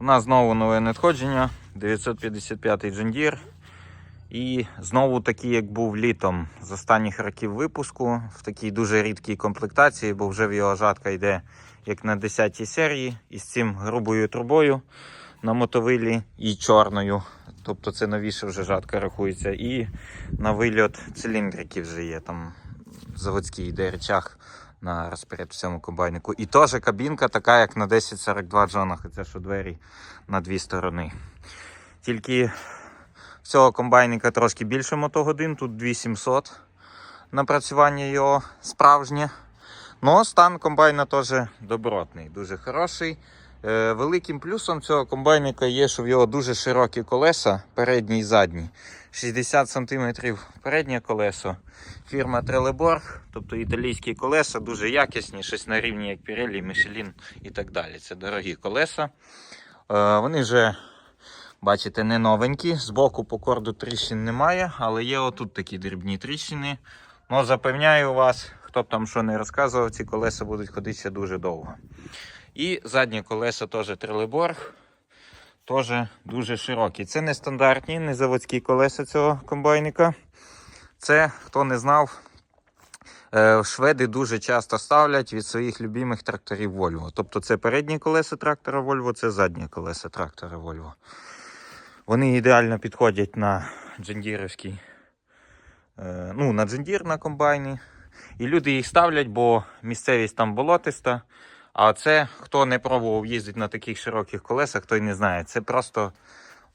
У нас знову нове надходження 955 Джендір. І знову такий, як був літом з останніх років випуску, в такій дуже рідкій комплектації, бо вже в його жатка йде як на 10 серії, із цим грубою трубою на мотовилі і чорною. Тобто це новіше вже жатка рахується. І на вильот циліндрики вже є. Там заводський йде речах на розпоряд в цьому комбайнику. І теж кабінка така, як на 1042 джонах. Це що двері на дві сторони. Тільки в цього комбайника трошки більше мотогодин, тут 2700 напрацювання його справжнє. Ну, стан комбайна теж добротний, дуже хороший. Е, великим плюсом цього комбайника є, що в його дуже широкі колеса, передні і задні. 60 см переднє колесо. Фірма Трелеборг, тобто італійські колеса, дуже якісні, щось на рівні як Pirelli, Michelin і так далі. Це дорогі колеса. Е, вони вже, бачите, не новенькі. Збоку по корду тріщин немає, але є отут такі дрібні тріщини. Ну, запевняю вас, хто б там що не розказував, ці колеса будуть ходити ще дуже довго. І задні колеса теж Трелеборг. Теж дуже широкі. Це не стандартні, не заводські колеса цього комбайника. Це, хто не знав, е, шведи дуже часто ставлять від своїх любимих тракторів Volvo. Тобто це передні колеса трактора Volvo, це задні колеса трактора Volvo. Вони ідеально підходять на джендірівський, е, ну, на джендір на комбайні. І люди їх ставлять, бо місцевість там болотиста. А це, хто не пробував їздити на таких широких колесах, той не знає. Це просто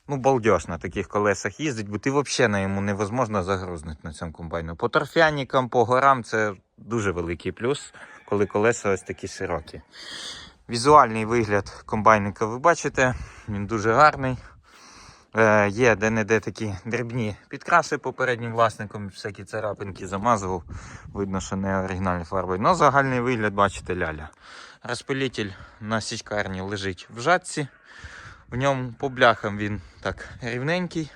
ну, балдеж на таких колесах їздить, бо ти взагалі на йому невозможно загрузнути на цьому комбайну. По торфяникам, по горам це дуже великий плюс, коли колеса ось такі широкі. Візуальний вигляд комбайника ви бачите, він дуже гарний. Е, є де-не-де такі дрібні підкраси попереднім власником, всякі царапинки замазував. Видно, що не оригінальні фарби. Ну, загальний вигляд, бачите, ляля. Розпилитель на січкарні лежить в жатці. В ньому по бляхам він так рівненький.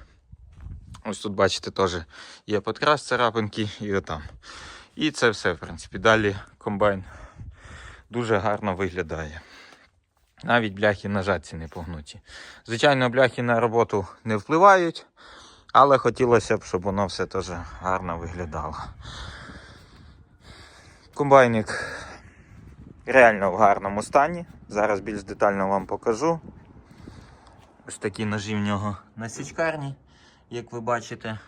Ось тут, бачите, теж є підкрас царапинки і отам. І це все, в принципі. Далі комбайн дуже гарно виглядає. Навіть бляхи на жатці не погнуті. Звичайно, бляхи на роботу не впливають, але хотілося б, щоб воно все теж гарно виглядало. Комбайник реально в гарному стані. Зараз більш детально вам покажу. Ось такі ножі в нього на січкарні, як ви бачите.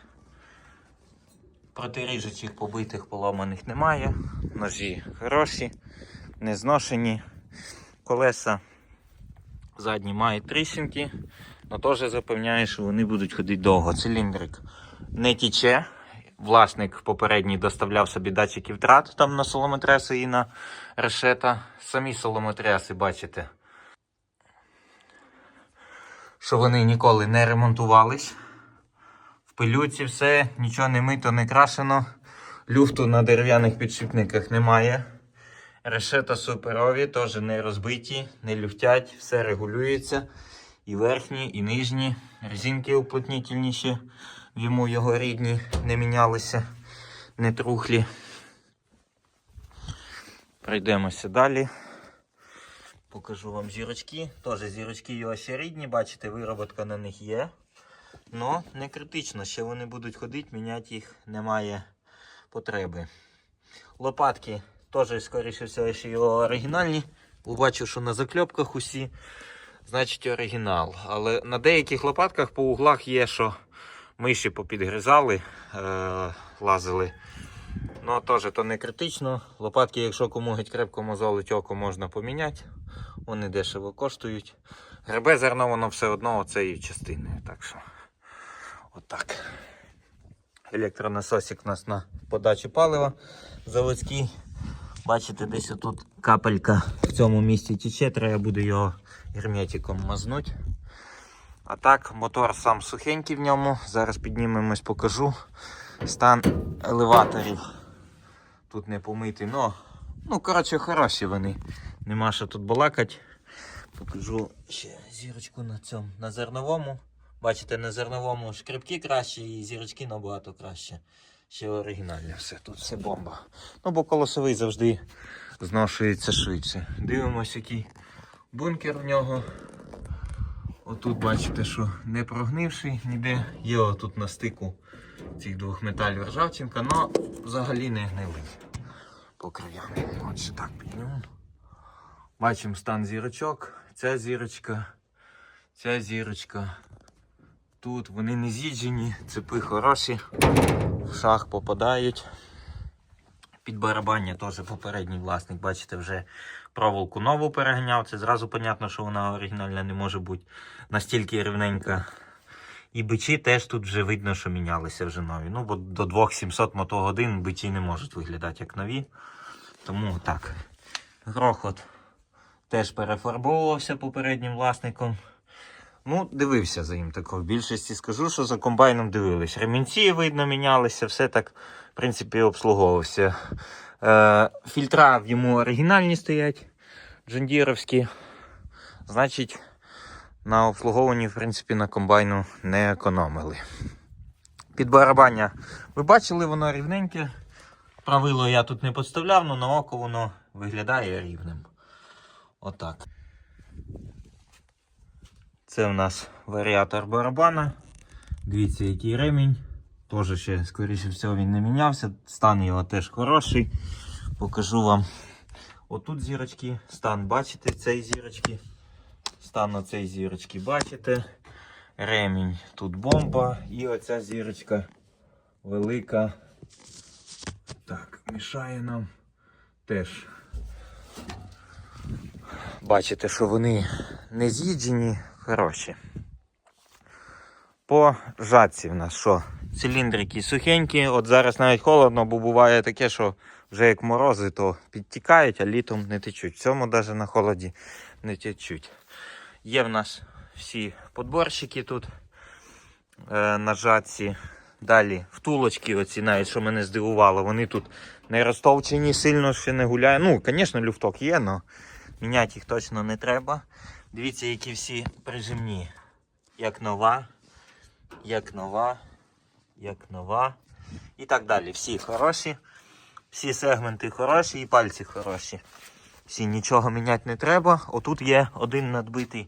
Протиріжучих побитих поламаних немає. Ножі хороші, не зношені. Колеса задні мають тріщинки, але теж запевняє, що вони будуть ходити довго. Циліндрик не тіче. Власник попередній доставляв собі датчики втрат там на солометреси і на решета. Самі солометреси, бачите, що вони ніколи не ремонтувались. В пилюці все, нічого не мито, не крашено. Люфту на дерев'яних підшипниках немає. Решета суперові, теж не розбиті, не люфтять, все регулюється. І верхні, і нижні. Резинки уплотнітельніші, йому його рідні не мінялися, не трухлі. Пройдемося далі. Покажу вам зірочки. Теж зірочки його ще рідні, бачите, вироботка на них є. Но не критично, ще вони будуть ходити, міняти їх немає потреби. Лопатки теж, скоріше всього, ще його оригінальні. Бачу, що на закльопках усі, значить оригінал. Але на деяких лопатках по углах є, що миші попідгризали, е- лазили. Ну, теж то не критично. Лопатки, якщо кому геть крепко мозолить око, можна поміняти. Вони дешево коштують. Гребе зерно, воно все одно оцею частиною. Так що, отак. Електронасосик у нас на подачі палива заводський. Бачите, десь тут капелька в цьому місці тече, треба буде його герметиком мазнути. А так, мотор сам сухенький в ньому. Зараз піднімемось, покажу. Стан елеваторів. Тут не помитий, но ну, коротше, хороші вони. Нема що тут балакати. Покажу ще зірочку на цьому, на зерновому. Бачите, на зерновому шкребки кращі і зірочки набагато краще. Ще оригінальне все, тут все бомба. Ну, бо колосовий завжди зношується швидше. Дивимось, який бункер в нього. Отут бачите, що не прогнивший ніде. Є отут на стику цих двох металів ржавчинка, але взагалі не гнилий по краям. От ще так піднімемо. Бачимо стан зірочок. Ця зірочка, ця зірочка. Тут вони не з'їджені, цепи хороші, в шах попадають. Під барабання теж попередній власник, бачите, вже проволоку нову переганяв. Це зразу понятно, що вона оригінальна не може бути настільки рівненька. І бичі теж тут вже видно, що мінялися вже нові. Ну, бо до 2700 мотогодин бичі не можуть виглядати як нові. Тому так. Грохот теж перефарбовувався попереднім власником. Ну, дивився за ним тако. В більшості скажу, що за комбайном дивились. Ремінці, видно, мінялися, все так, в принципі, обслуговувався. Е, фільтра в йому оригінальні стоять, джондіровські. Значить, на обслуговуванні, в принципі, на комбайну не економили. Під барабання. Ви бачили, воно рівненьке. Правило я тут не підставляв, але на око воно виглядає рівним. Отак. Це в нас варіатор барабана. Дивіться, який ремінь. Теж ще, скоріше всього, він не мінявся. Стан його теж хороший. Покажу вам. Отут зірочки, стан бачите, цієї зірочки. Стан оцей зірочки бачите. Ремінь тут бомба. І оця зірочка велика. Так, мішає нам теж. Бачите, що вони не з'їджені, хороші. По жатці в нас що? Циліндрики сухенькі, от зараз навіть холодно, бо буває таке, що вже як морози, то підтікають, а літом не течуть. В цьому навіть на холоді не течуть. Є в нас всі подборщики тут е, на жатці. Далі втулочки, оці навіть що мене здивувало, вони тут не розтовчені, сильно ще не гуляють. Ну, звісно, люфток є, але міняти їх точно не треба. Дивіться, які всі прижимні. Як нова, як нова, як нова. І так далі. Всі хороші. Всі сегменти хороші і пальці хороші. Всі нічого міняти не треба. Отут є один надбитий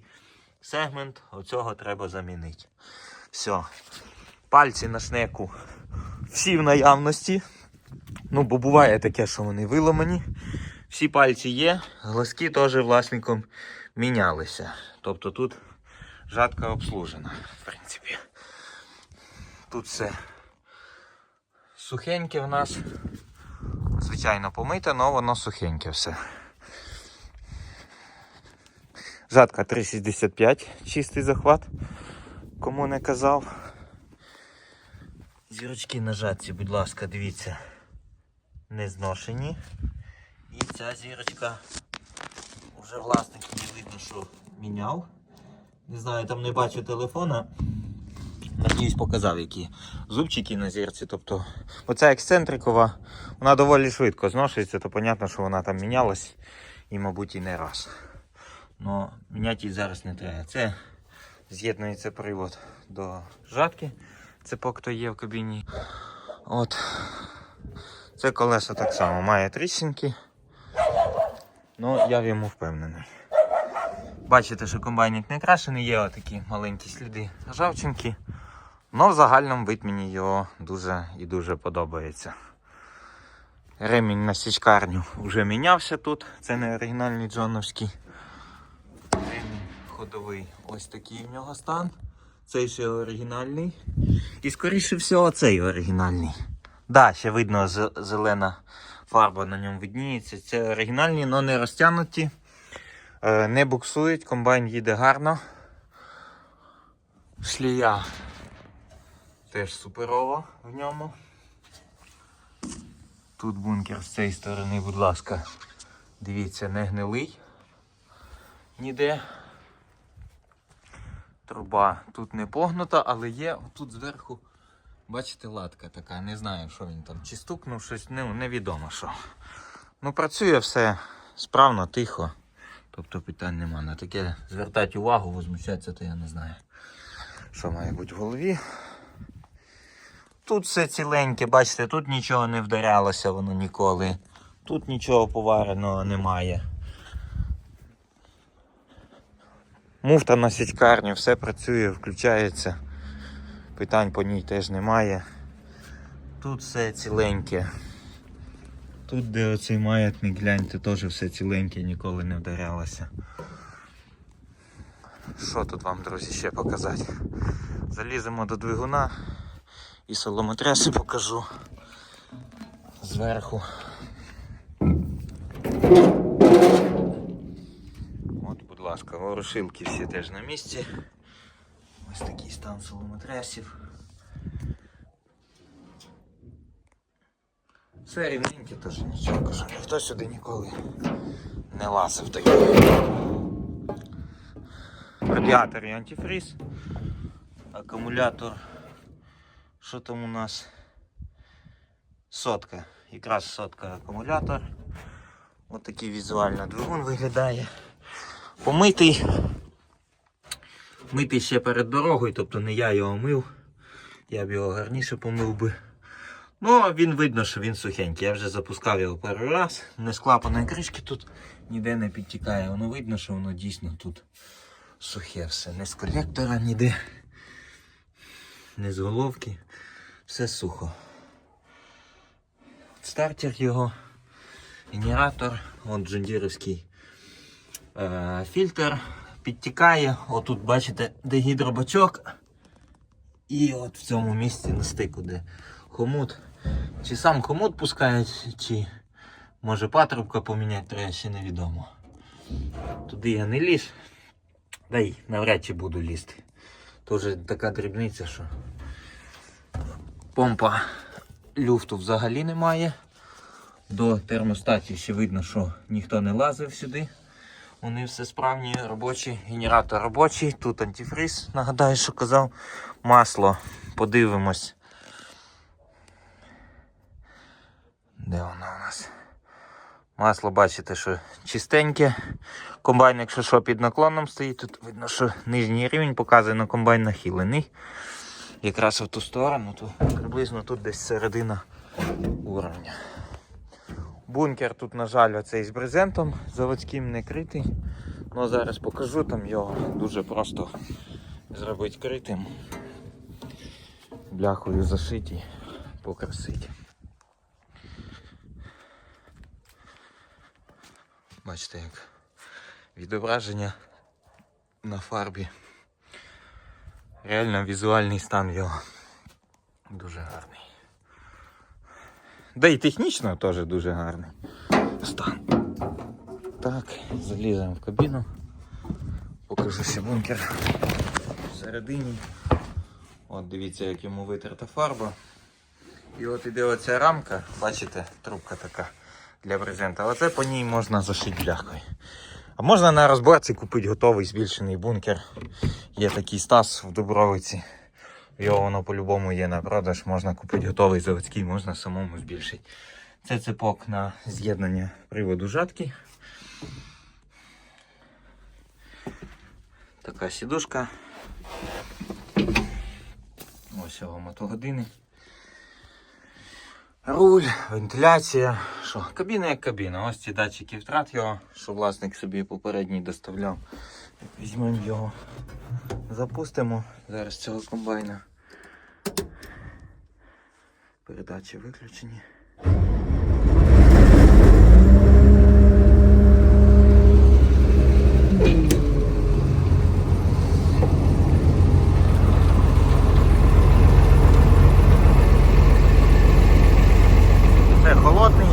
сегмент, оцього треба замінити. Все. Пальці на шнеку всі в наявності. Ну, бо буває таке, що вони виламані. Всі пальці є, глазки теж власником мінялися. Тобто тут жатка обслужена, в принципі. Тут все сухеньке в нас. Звичайно, помите, але воно сухеньке все. Жатка 3,65, чистий захват, кому не казав. Зірочки на жатці, будь ласка, дивіться, не зношені. І ця зірочка вже власник не видно, що міняв. Не знаю, там не бачу телефона. Надіюсь, показав, які зубчики на зірці. Тобто, оця ексцентрикова, вона доволі швидко зношується, то зрозуміло, що вона там мінялась і, мабуть, і не раз. Но міняти її зараз не треба. Це з'єднується привод до жатки. Цепок то є в кабіні. От. Це колесо так само має тріщинки. Ну, я в йому впевнений. Бачите, що комбайник не крашений, є отакі маленькі сліди ржавчинки. Но в загальному вид мені його дуже і дуже подобається. Ремінь на січкарню вже мінявся тут. Це не оригінальний джоновський. Ремінь ходовий. Ось такий в нього стан. Цей ще оригінальний. І скоріше всього цей оригінальний. Да, ще видно зелена фарба на ньому видніється. Це оригінальні, але не розтягнуті. Е, Не буксують, комбайн їде гарно. Шлія теж суперова в ньому. Тут бункер з цієї сторони, будь ласка, дивіться, не гнилий ніде. Труба тут не погнута, але є тут зверху, бачите, латка така. Не знаю, що він там. Чи стукнув щось, ну, невідомо що. Ну, працює все справно, тихо. Тобто питань нема. На таке звертати увагу, возмущатися, то я не знаю, що має бути в голові. Тут все ціленьке, бачите, тут нічого не вдарялося воно ніколи. Тут нічого повареного немає. Муфта на січкарні, все працює, включається. Питань по ній теж немає. Тут все ціленьке. Тут, де оцей маятник, гляньте, теж все ціленьке, ніколи не вдарялося. Що тут вам, друзі, ще показати? Заліземо до двигуна і соломотреси покажу зверху. От, будь ласка, ворушилки всі теж на місці. Ось такий стан соломотресів. Все рівненьке, тож нічого кажу. Ніхто сюди ніколи не лазив такий. Радіатор і антифриз. Акумулятор. Що там у нас? Сотка. Якраз сотка акумулятор. Ось такий візуально двигун виглядає. Помитий. Митий ще перед дорогою, тобто не я його мив. Я б його гарніше помив би. Ну, він видно, що він сухенький. Я вже запускав його перший раз. Не з клапаної кришки тут ніде не підтікає. Воно видно, що воно дійсно тут сухе все. Не з колектора ніде, не з головки. Все сухо. Стартер його, генератор, от джундірівський е, фільтр підтікає. Отут бачите, де гідробачок. І от в цьому місці на стику, де хомут. Чи сам хомут пускає, чи може патрубка поміняти, треба ще невідомо. Туди я не ліз. Да й навряд чи буду лізти. То вже така дрібниця, що помпа люфту взагалі немає. До термостатів ще видно, що ніхто не лазив сюди. Вони все справні, робочі, генератор робочий, тут антифриз, нагадаю, що казав. Масло. Подивимось. Де воно у нас? Масло, бачите, що чистеньке. Комбайн, якщо що, під наклоном стоїть, тут видно, що нижній рівень показує, на комбайн нахилений. Якраз в ту сторону, то приблизно тут десь середина уровня. Бункер тут, на жаль, оцей з брезентом заводським не критий. Ну зараз покажу там його дуже просто зробити критим. Бляхою зашиті, покрасити. Бачите, як відображення на фарбі. Реально візуальний стан його дуже гарний. Да і технічно теж дуже гарний стан. Так, заліземо в кабіну. Покажу ще бункер всередині. От дивіться, як йому витерта фарба. І от іде оця рамка, бачите, трубка така для брезента. Оце по ній можна зашити бляхою. А можна на розборці купити готовий збільшений бункер. Є такий стас в Дубровиці. Його воно по-любому є на продаж. Можна купити готовий заводський, можна самому збільшити. Це цепок на з'єднання приводу жатки. Така сідушка. Ось його мотогодини. Руль, вентиляція. Що? Кабіна як кабіна. Ось ці датчики втрат його, що власник собі попередній доставляв. Візьмемо його, запустимо зараз цього комбайна. Передачі виключені. Це холодний.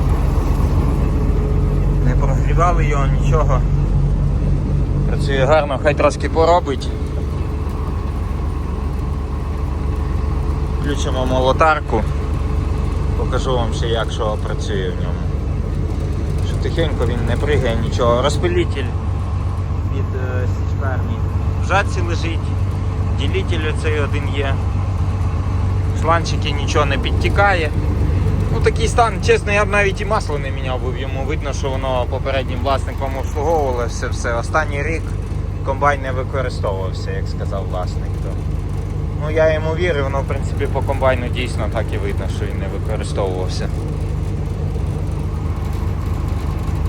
Не прогрівали його, нічого. Гарно, хай трошки поробить. Включимо молотарку. Покажу вам ще як що працює в ньому. Що тихенько він не пригає нічого. Розпилитель від е, січкарні в жатці лежить. Ділитель оцей один є. Шланчики нічого не підтікає. Ну такий стан, чесно, я б навіть і масло не міняв, бо йому видно, що воно попереднім власником обслуговувалося все. Останній рік комбайн не використовувався, як сказав власник. То, ну я йому вірю, воно в принципі по комбайну дійсно так і видно, що він не використовувався.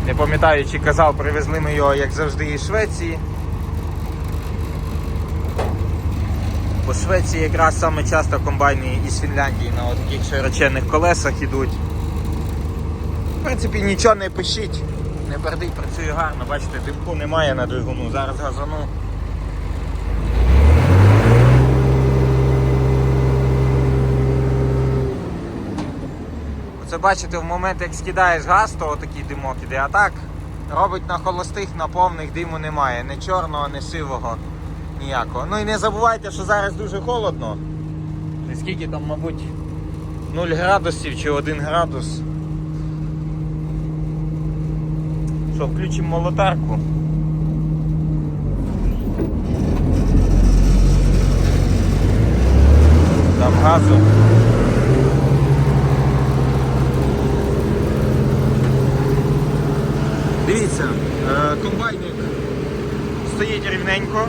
Не пам'ятаю, чи казав, привезли ми його, як завжди, із Швеції. По Швеції якраз саме часто комбайни із Фінляндії на таких широченних колесах ідуть. В принципі, нічого не пишіть, не пердить, працює гарно, бачите, димку немає на двигуну. Зараз газану. Оце бачите, в момент як скидаєш газ, то такий димок іде, а так робить на холостих, на повних диму немає. Ні чорного, ні сивого, ніякого. Ну і не забувайте, що зараз дуже холодно. Скільки там, мабуть, 0 градусів чи 1 градус. Що, включимо молотарку. Там газу. Дивіться, е, комбайник стоїть рівненько,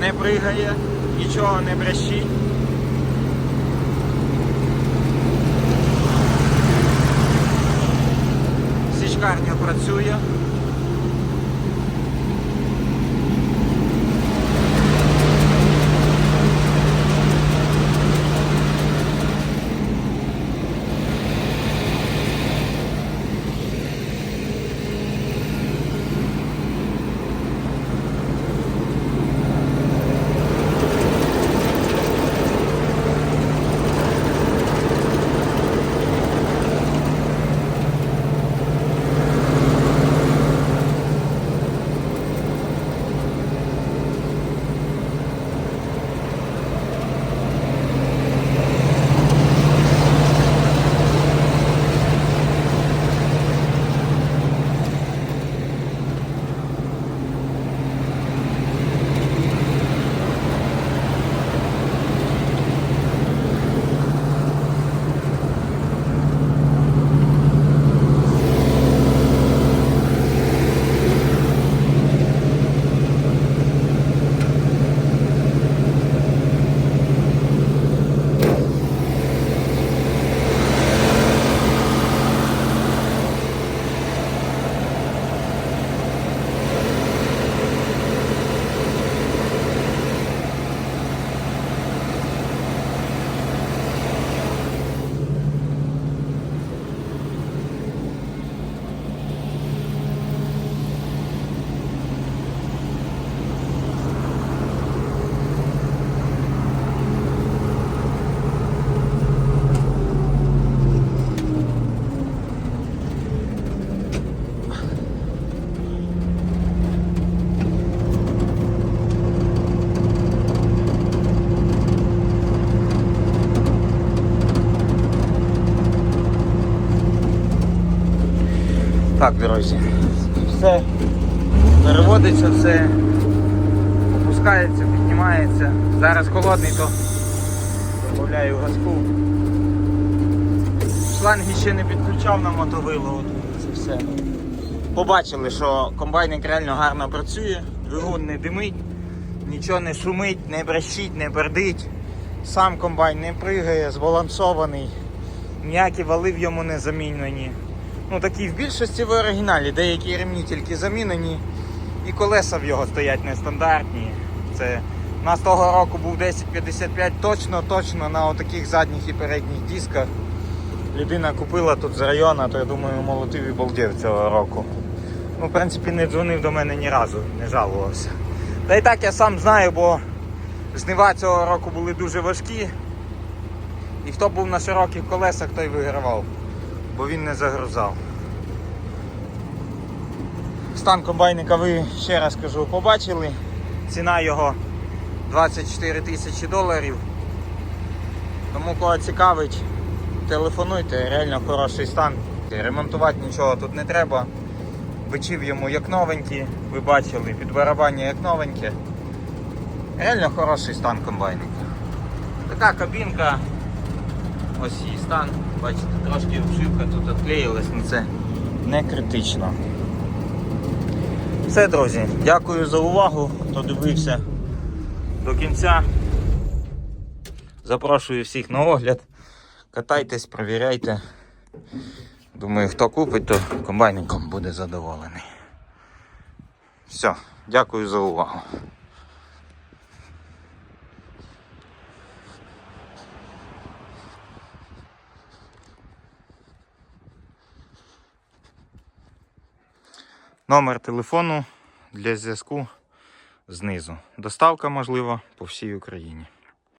не пригає, нічого не брещить. Січкарня працює. Так, друзі, все переводиться, все опускається, піднімається. Зараз холодний, то додаю газку. Шланги ще не підключав на мотовило, це все. Побачили, що комбайник реально гарно працює, двигун не димить, нічого не шумить, не брещить, не бердить. Сам комбайн не пригає, збалансований, ніякі вали в йому не замінені. Ну такі в більшості в оригіналі, деякі ремні тільки замінені, і колеса в його стоять нестандартні. Це у нас того року був 1055 точно, точно на отаких задніх і передніх дисках. Людина купила тут з району, то я думаю, молотив і балдів цього року. Ну, в принципі, не дзвонив до мене ні разу, не жалувався. Та й так я сам знаю, бо жнива цього року були дуже важкі. І хто був на широких колесах, той вигравав, бо він не загрузав. Стан комбайника ви ще раз кажу, побачили. Ціна його 24 тисячі доларів. Тому кого цікавить, телефонуйте, реально хороший стан. Ремонтувати нічого тут не треба. Бичів йому як новенькі, ви бачили, під барабання як новеньке. Реально хороший стан комбайника. Така кабінка, ось її стан. Бачите, трошки обшивка тут відклеїлась, але це не критично. Все, друзі, дякую за увагу, хто дивився до кінця. Запрошую всіх на огляд. Катайтесь, провіряйте. Думаю, хто купить, то комбайником буде задоволений. Все, дякую за увагу. Номер телефону для зв'язку знизу. Доставка можлива по всій Україні.